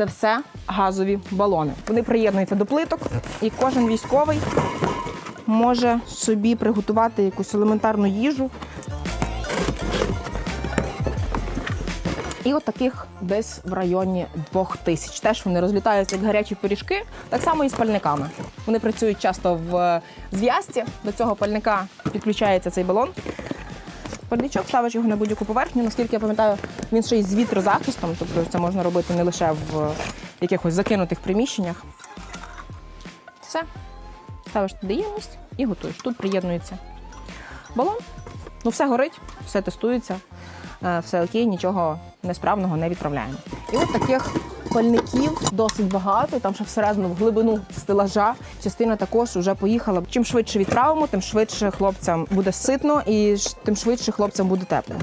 Це все газові балони. Вони приєднуються до плиток, і кожен військовий може собі приготувати якусь елементарну їжу. І от таких десь в районі двох тисяч. Теж вони розлітаються як гарячі пиріжки, так само і з пальниками. Вони працюють часто в зв'язці. До цього пальника підключається цей балон. Пальничок ставиш його на будь-яку поверхню. Наскільки я пам'ятаю, він ще й з вітрозахистом, тобто це можна робити не лише в якихось закинутих приміщеннях. Все. Ставиш туди ємність і готуєш. Тут приєднується балон. Ну, все горить, все тестується, е, все окей, нічого несправного не відправляємо. І от таких пальників досить багато. Там ще всередину в глибину стелажа. Частина також вже поїхала. Чим швидше відправимо, тим швидше хлопцям буде ситно і тим швидше хлопцям буде тепло.